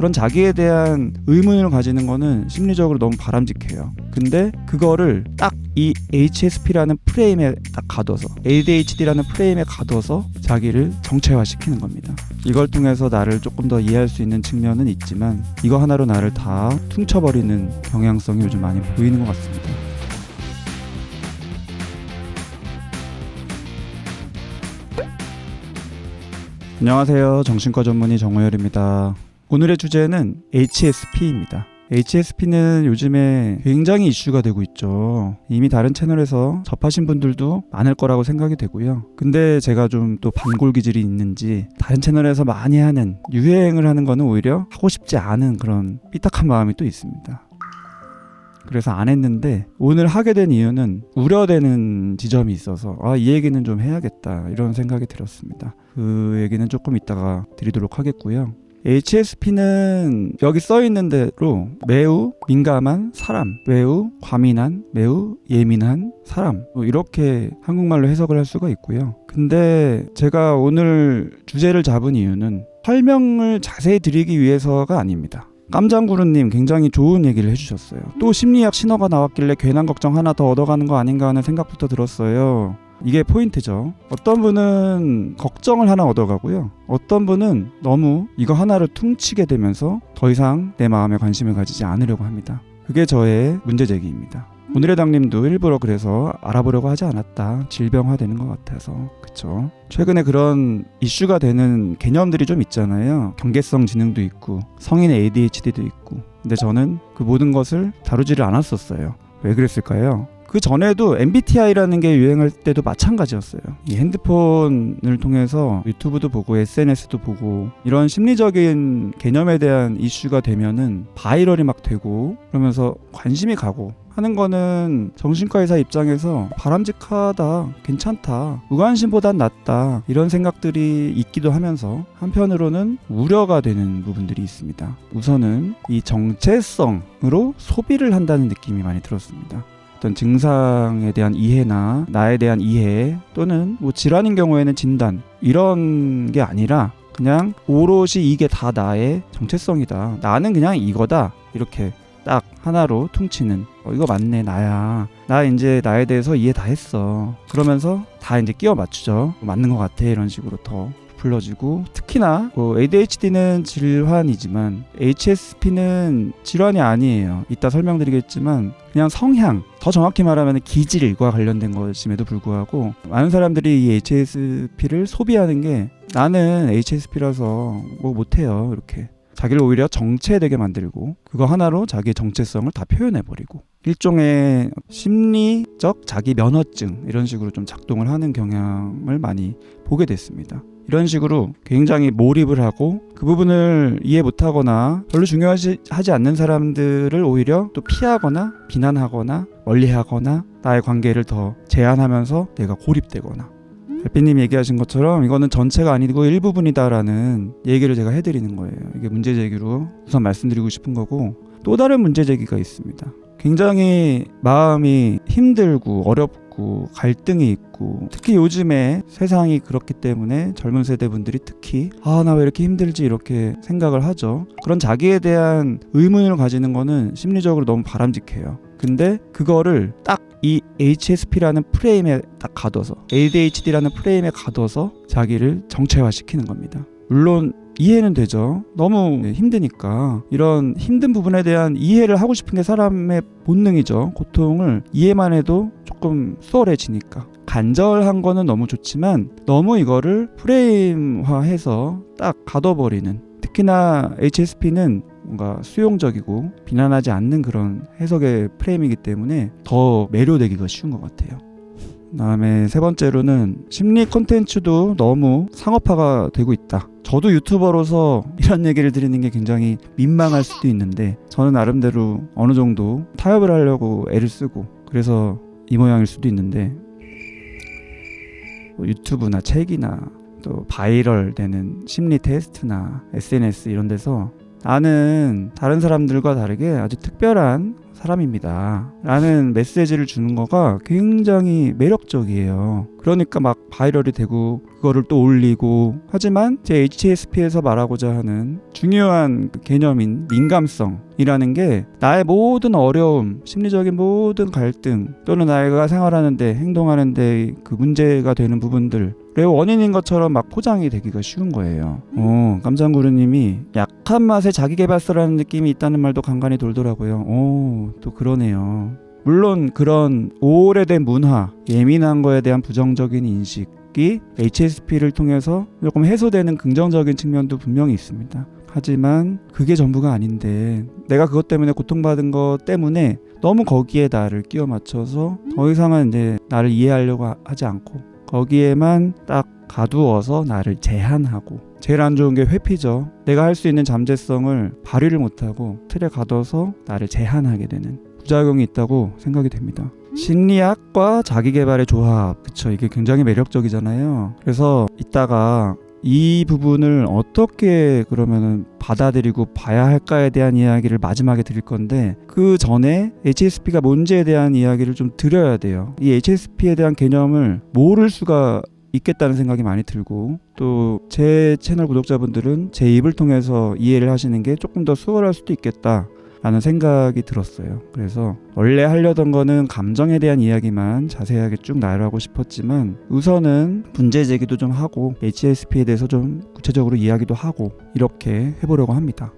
그런 자기에 대한 의문을 가지는 거는 심리적으로 너무 바람직해요. 근데 그거를 딱 이 HSP라는 프레임에 딱 가둬서 ADHD라는 프레임에 가둬서 자기를 정체화시키는 겁니다. 이걸 통해서 나를 조금 더 이해할 수 있는 측면은 있지만 이거 하나로 나를 다 퉁쳐버리는 경향성이 요즘 많이 보이는 것 같습니다. 안녕하세요. 정신과 전문의 정호열입니다. 오늘의 주제는 HSP입니다. HSP는 요즘에 굉장히 이슈가 되고 있죠. 이미 다른 채널에서 접하신 분들도 많을 거라고 생각이 되고요. 근데 제가 좀 또 반골 기질이 있는지 다른 채널에서 많이 하는 유행을 하는 거는 오히려 하고 싶지 않은 그런 삐딱한 마음이 또 있습니다. 그래서 안 했는데 오늘 하게 된 이유는 우려되는 지점이 있어서 아, 이 얘기는 좀 해야겠다 이런 생각이 들었습니다. 그 얘기는 조금 이따가 드리도록 하겠고요. HSP는 여기 써 있는 대로 매우 민감한 사람, 매우 과민한, 매우 예민한 사람 뭐 이렇게 한국말로 해석을 할 수가 있고요. 근데 제가 오늘 주제를 잡은 이유는 설명을 자세히 드리기 위해서가 아닙니다. 깜장구루님 굉장히 좋은 얘기를 해주셨어요. 또 심리학 신호가 나왔길래 괜한 걱정 하나 더 얻어가는 거 아닌가 하는 생각부터 들었어요. 이게 포인트죠. 어떤 분은 걱정을 하나 얻어가고요. 어떤 분은 너무 이거 하나를 퉁치게 되면서 더 이상 내 마음에 관심을 가지지 않으려고 합니다. 그게 저의 문제 제기입니다. 오늘의 당님도 일부러 그래서 알아보려고 하지 않았다. 질병화되는 것 같아서. 그쵸. 최근에 그런 이슈가 되는 개념들이 좀 있잖아요. 경계성 지능도 있고, 성인의 ADHD도 있고. 근데 저는 그 모든 것을 다루지를 않았었어요. 왜 그랬을까요? 그 전에도 MBTI라는 게 유행할 때도 마찬가지였어요. 이 핸드폰을 통해서 유튜브도 보고 SNS도 보고 이런 심리적인 개념에 대한 이슈가 되면은 바이럴이 막 되고 그러면서 관심이 가고 하는 거는 정신과 의사 입장에서 바람직하다, 괜찮다, 무관심보단 낫다 이런 생각들이 있기도 하면서 한편으로는 우려가 되는 부분들이 있습니다. 우선은 이 정체성으로 소비를 한다는 느낌이 많이 들었습니다. 어떤 증상에 대한 이해나 나에 대한 이해 또는 뭐 질환인 경우에는 진단 이런 게 아니라 그냥 오롯이 이게 다 나의 정체성이다. 나는 그냥 이거다. 이렇게 딱 하나로 퉁치는 어, 이거 맞네 나야 나 이제 나에 대해서 이해 다 했어 그러면서 다 이제 끼워 맞추죠 맞는 것 같아 이런 식으로 더 불러지고 특히나 뭐 ADHD는 질환이지만 HSP는 질환이 아니에요. 이따 설명드리겠지만 그냥 성향 더 정확히 말하면 기질과 관련된 것임에도 불구하고 많은 사람들이 이 HSP를 소비하는 게 나는 HSP라서 뭐 못해요 이렇게 자기를 오히려 정체되게 만들고 그거 하나로 자기의 정체성을 다 표현해버리고 일종의 심리적 자기 면허증 이런 식으로 좀 작동을 하는 경향을 많이 보게 됐습니다. 이런 식으로 굉장히 몰입을 하고 그 부분을 이해 못하거나 별로 중요하지 하지 않는 사람들을 오히려 또 피하거나 비난하거나 멀리하거나 나의 관계를 더 제한하면서 내가 고립되거나 별빛님 얘기하신 것처럼 이거는 전체가 아니고 일부분이다라는 얘기를 제가 해드리는 거예요. 이게 문제 제기로 우선 말씀드리고 싶은 거고 또 다른 문제 제기가 있습니다. 굉장히 마음이 힘들고 어렵고 갈등이 있고 특히 요즘에 세상이 그렇기 때문에 젊은 세대 분들이 특히 아 나 왜 이렇게 힘들지 이렇게 생각을 하죠. 그런 자기에 대한 의문을 가지는 거는 심리적으로 너무 바람직해요. 근데 그거를 딱 이 HSP라는 프레임에 딱 가둬서 ADHD라는 프레임에 가둬서 자기를 정체화시키는 겁니다. 물론 이해는 되죠. 너무 힘드니까 이런 힘든 부분에 대한 이해를 하고 싶은 게 사람의 본능이죠. 고통을 이해만 해도 조금 수월해지니까. 간절한 거는 너무 좋지만 너무 이거를 프레임화해서 딱 가둬버리는 특히나 HSP는 뭔가 수용적이고 비난하지 않는 그런 해석의 프레임이기 때문에 더 매료되기가 쉬운 것 같아요. 다음에 세 번째로는 심리 콘텐츠도 너무 상업화가 되고 있다. 저도 유튜버로서 이런 얘기를 드리는 게 굉장히 민망할 수도 있는데 저는 나름대로 어느 정도 타협을 하려고 애를 쓰고 그래서 이 모양일 수도 있는데 뭐 유튜브나 책이나 또 바이럴 되는 심리 테스트나 SNS 이런 데서 나는 다른 사람들과 다르게 아주 특별한 사람입니다. 라는 메시지를 주는 거가 굉장히 매력적이에요. 그러니까 막 바이럴이 되고 그거를 또 올리고 하지만 제 HSP에서 말하고자 하는 중요한 그 개념인 민감성이라는 게 나의 모든 어려움, 심리적인 모든 갈등 또는 나이가 생활하는데 행동하는데 그 문제가 되는 부분들 의 원인인 것처럼 막 포장이 되기가 쉬운 거예요. 어, 깜장구르님이 약한 맛에 자기 개발서라는 느낌이 있다는 말도 간간히 돌더라고요. 오, 또 그러네요. 물론 그런 오래된 문화, 예민한 거에 대한 부정적인 인식이 HSP를 통해서 조금 해소되는 긍정적인 측면도 분명히 있습니다. 하지만 그게 전부가 아닌데 내가 그것 때문에 고통받은 것 때문에 너무 거기에 나를 끼워 맞춰서 더 이상은 이제 나를 이해하려고 하- 하지 않고 거기에만 딱 가두어서 나를 제한하고 제일 안 좋은 게 회피죠. 내가 할 수 있는 잠재성을 발휘를 못하고 틀에 가둬서 나를 제한하게 되는 부작용이 있다고 생각이 됩니다. 심리학과 자기개발의 조합, 그쵸? 이게 굉장히 매력적이잖아요. 그래서 이따가 이 부분을 어떻게 그러면은 받아들이고 봐야 할까에 대한 이야기를 마지막에 드릴 건데 그 전에 HSP가 뭔지에 대한 이야기를 좀 드려야 돼요. 이 HSP에 대한 개념을 모를 수가 있겠다는 생각이 많이 들고 또 제 채널 구독자분들은 제 입을 통해서 이해를 하시는 게 조금 더 수월할 수도 있겠다. 라는 생각이 들었어요. 그래서 원래 하려던 거는 감정에 대한 이야기만 자세하게 쭉 나열하고 싶었지만 우선은 문제 제기도 좀 하고 HSP에 대해서 좀 구체적으로 이야기도 하고 이렇게 해보려고 합니다.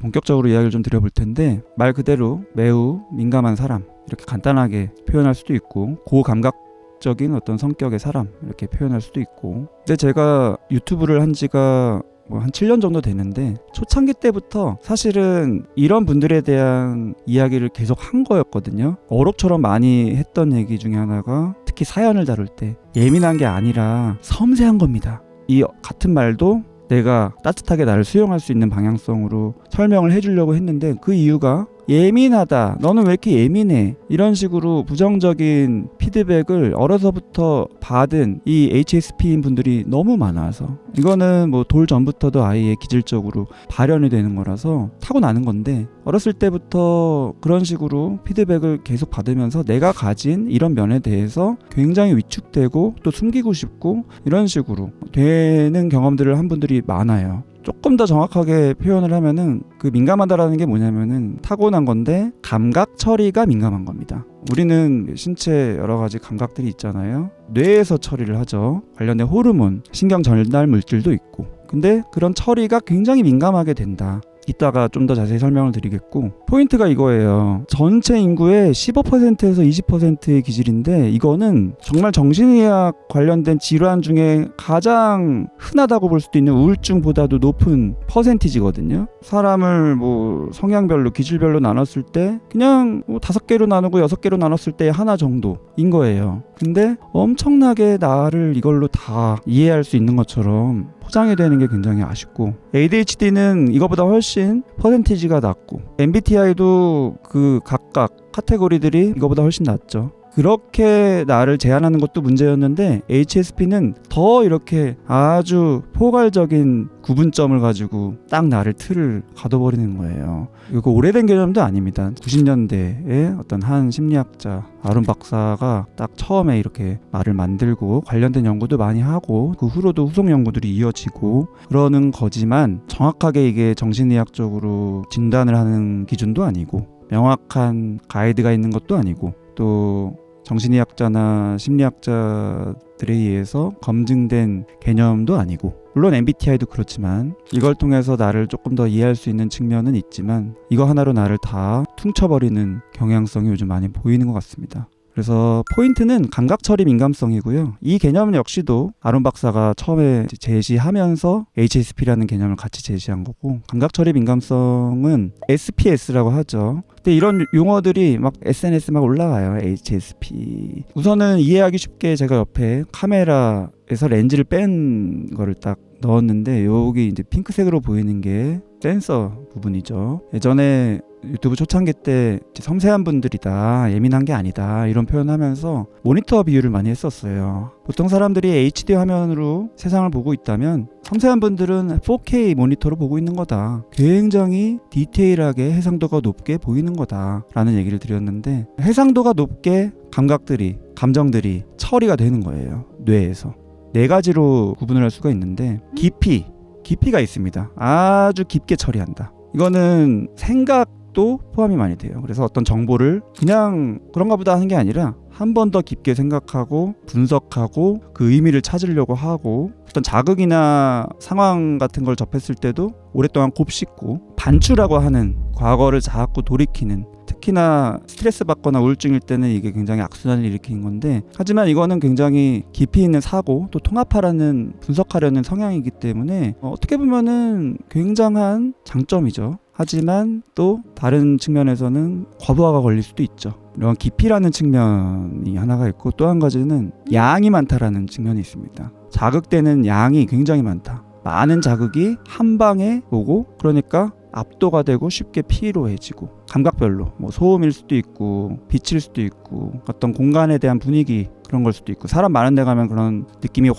본격적으로 이야기를 좀 드려볼 텐데 말 그대로 매우 민감한 사람 이렇게 간단하게 표현할 수도 있고 고감각 적인 어떤 성격의 사람 이렇게 표현할 수도 있고 근데 제가 유튜브를 한 지가 뭐 한 7년 정도 됐는데 초창기 때부터 사실은 이런 분들에 대한 이야기를 계속 한 거였거든요. 어록처럼 많이 했던 얘기 중에 하나가 특히 사연을 다룰 때 예민한 게 아니라 섬세한 겁니다. 이 같은 말도 내가 따뜻하게 나를 수용할 수 있는 방향성으로 설명을 해주려고 했는데 그 이유가 예민하다. 너는 왜 이렇게 예민해? 이런 식으로 부정적인 피드백을 어려서부터 받은 이 HSP인 분들이 너무 많아서 이거는 뭐 돌 전부터도 아이의 기질적으로 발현이 되는 거라서 타고나는 건데 어렸을 때부터 그런 식으로 피드백을 계속 받으면서 내가 가진 이런 면에 대해서 굉장히 위축되고 또 숨기고 싶고 이런 식으로 되는 경험들을 한 분들이 많아요. 조금 더 정확하게 표현을 하면은 그 민감하다라는 게 뭐냐면은 타고난 건데 감각 처리가 민감한 겁니다. 우리는 신체 여러 가지 감각들이 있잖아요. 뇌에서 처리를 하죠. 관련된 호르몬, 신경 전달 물질도 있고. 근데 그런 처리가 굉장히 민감하게 된다. 이따가 좀 더 자세히 설명을 드리겠고 포인트가 이거예요. 전체 인구의 15%에서 20%의 기질인데 이거는 정말 정신의학 관련된 질환 중에 가장 흔하다고 볼 수도 있는 우울증보다도 높은 퍼센티지거든요. 사람을 뭐 성향별로 기질별로 나눴을 때 그냥 뭐 다섯 개로 나누고 여섯 개로 나눴을 때 하나 정도인 거예요. 근데 엄청나게 나를 이걸로 다 이해할 수 있는 것처럼 포장이 되는 게 굉장히 아쉽고 ADHD는 이거보다 훨씬 퍼센티지가 낮고 MBTI도 그 각각 카테고리들이 이거보다 훨씬 낮죠. 그렇게 나를 제한하는 것도 문제였는데 HSP는 더 이렇게 아주 포괄적인 구분점을 가지고 딱 나를 틀을 가둬버리는 거예요. 이거 오래된 개념도 아닙니다. 90년대에 어떤 한 심리학자 아론 박사가 딱 처음에 이렇게 말을 만들고 관련된 연구도 많이 하고 그 후로도 후속 연구들이 이어지고 그러는 거지만 정확하게 이게 정신의학적으로 진단을 하는 기준도 아니고 명확한 가이드가 있는 것도 아니고 또 정신의학자나 심리학자들에 의해서 검증된 개념도 아니고 물론 MBTI도 그렇지만 이걸 통해서 나를 조금 더 이해할 수 있는 측면은 있지만 이거 하나로 나를 다 퉁쳐버리는 경향성이 요즘 많이 보이는 것 같습니다. 그래서 포인트는 감각 처리 민감성이고요. 이 개념 역시도 아론 박사가 처음에 제시하면서 HSP라는 개념을 같이 제시한 거고 감각 처리 민감성은 SPS라고 하죠. 근데 이런 용어들이 막 SNS 막 올라와요. HSP. 우선은 이해하기 쉽게 제가 옆에 카메라에서 렌즈를 뺀 거를 딱 넣었는데 여기 이제 핑크색으로 보이는 게 센서 부분이죠. 예전에 유튜브 초창기 때 섬세한 분들이다 예민한 게 아니다 이런 표현하면서 모니터 비유를 많이 했었어요. 보통 사람들이 HD 화면으로 세상을 보고 있다면 섬세한 분들은 4K 모니터로 보고 있는 거다. 굉장히 디테일하게 해상도가 높게 보이는 거다 라는 얘기를 드렸는데 해상도가 높게 감각들이 감정들이 처리가 되는 거예요. 뇌에서. 네 가지로 구분을 할 수가 있는데 깊이 깊이가 있습니다. 아주 깊게 처리한다. 이거는 생각 도 포함이 많이 돼요. 그래서 어떤 정보를 그냥 그런가 보다 하는 게 아니라 한 번 더 깊게 생각하고 분석하고 그 의미를 찾으려고 하고 어떤 자극이나 상황 같은 걸 접했을 때도 오랫동안 곱씹고 반추라고 하는 과거를 자꾸 돌이키는 특히나 스트레스 받거나 우울증일 때는 이게 굉장히 악순환을 일으키는 건데 하지만 이거는 굉장히 깊이 있는 사고 또 통합하라는 분석하려는 성향이기 때문에 어, 어떻게 보면은 굉장한 장점이죠. 하지만 또 다른 측면에서는 과부하가 걸릴 수도 있죠. 이런 깊이라는 측면이 하나가 있고 또 한 가지는 양이 많다라는 측면이 있습니다. 자극되는 양이 굉장히 많다. 많은 자극이 한 방에 오고 그러니까 압도가 되고 쉽게 피로해지고 감각별로 뭐 소음일 수도 있고 빛일 수도 있고 어떤 공간에 대한 분위기 그런 걸 수도 있고 사람 많은 데 가면 그런 느낌이 확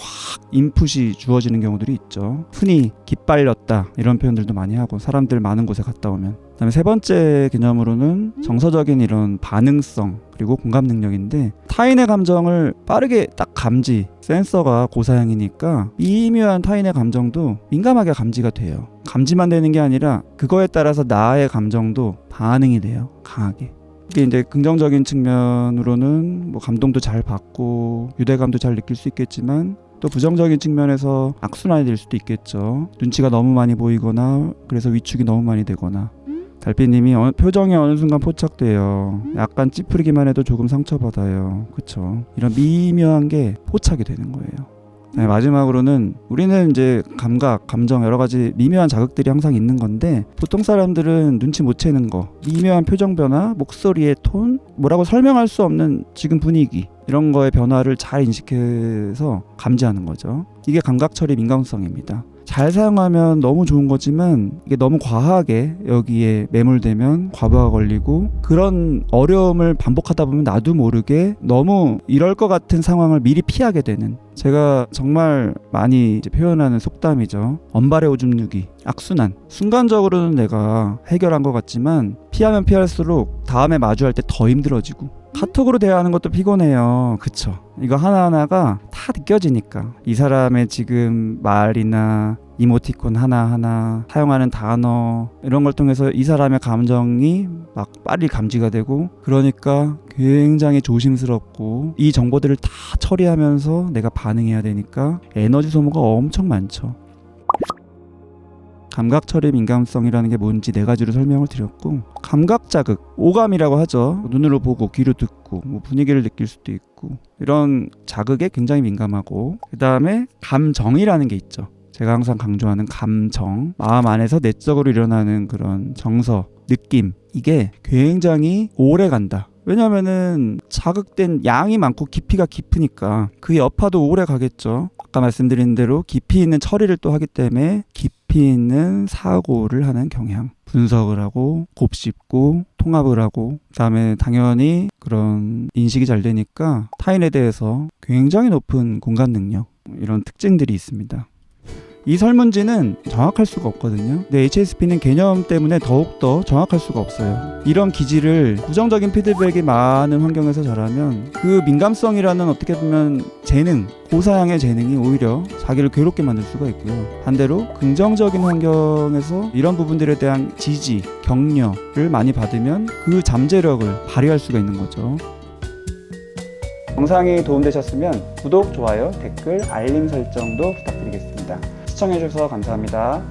인풋이 주어지는 경우들이 있죠. 흔히 기빨렸다. 이런 표현들도 많이 하고 사람들 많은 곳에 갔다 오면 그다음에 세 번째 개념으로는 정서적인 이런 반응성 그리고 공감 능력인데 타인의 감정을 빠르게 딱 감지 센서가 고사양이니까 미묘한 타인의 감정도 민감하게 감지가 돼요. 감지만 되는 게 아니라 그거에 따라서 나의 감정도 반응이 돼요 강하게. 이게 이제 긍정적인 측면으로는 뭐 감동도 잘 받고 유대감도 잘 느낄 수 있겠지만 또 부정적인 측면에서 악순환이 될 수도 있겠죠. 눈치가 너무 많이 보이거나 그래서 위축이 너무 많이 되거나 달빛님이 어, 표정이 어느 순간 포착돼요. 약간 찌푸리기만 해도 조금 상처받아요. 그쵸? 이런 미묘한 게 포착이 되는 거예요. 네, 마지막으로는 우리는 이제 감각, 감정 여러 가지 미묘한 자극들이 항상 있는 건데 보통 사람들은 눈치 못 채는 거, 미묘한 표정 변화, 목소리의 톤, 뭐라고 설명할 수 없는 지금 분위기 이런 거의 변화를 잘 인식해서 감지하는 거죠. 이게 감각 처리 민감성입니다. 잘 사용하면 너무 좋은 거지만 이게 너무 과하게 여기에 매몰되면 과부하 걸리고 그런 어려움을 반복하다 보면 나도 모르게 너무 이럴 것 같은 상황을 미리 피하게 되는 제가 정말 많이 표현하는 속담이죠. 언발의 오줌 누기, 악순환. 순간적으로는 내가 해결한 것 같지만 피하면 피할수록 다음에 마주할 때 더 힘들어지고 카톡으로 대화하는 것도 피곤해요. 그쵸? 이거 하나하나가 다 느껴지니까. 이 사람의 지금 말이나 이모티콘 하나하나 사용하는 단어 이런 걸 통해서 이 사람의 감정이 막 빨리 감지가 되고 그러니까 굉장히 조심스럽고 이 정보들을 다 처리하면서 내가 반응해야 되니까 에너지 소모가 엄청 많죠. 감각 처리 민감성이라는 게 뭔지 네 가지로 설명을 드렸고 감각 자극 오감이라고 하죠. 눈으로 보고 귀로 듣고 뭐 분위기를 느낄 수도 있고 이런 자극에 굉장히 민감하고 그 다음에 감정이라는 게 있죠. 제가 항상 강조하는 감정 마음 안에서 내적으로 일어나는 그런 정서 느낌 이게 굉장히 오래 간다. 왜냐하면은 자극된 양이 많고 깊이가 깊으니까 그 여파도 오래 가겠죠. 아까 말씀드린 대로 깊이 있는 처리를 또 하기 때문에 깊이 있는 사고를 하는 경향. 분석을 하고 곱씹고 통합을 하고 그다음에 당연히 그런 인식이 잘 되니까 타인에 대해서 굉장히 높은 공감 능력 이런 특징들이 있습니다. 이 설문지는 정확할 수가 없거든요. 근데 HSP는 개념 때문에 더욱더 정확할 수가 없어요. 이런 기질을 부정적인 피드백이 많은 환경에서 자라면 그 민감성이라는 어떻게 보면 재능, 고사양의 재능이 오히려 자기를 괴롭게 만들 수가 있고요. 반대로 긍정적인 환경에서 이런 부분들에 대한 지지, 격려를 많이 받으면 그 잠재력을 발휘할 수가 있는 거죠. 영상이 도움되셨으면 구독, 좋아요, 댓글, 알림 설정도 부탁드리겠습니다. 시청해주셔서 감사합니다.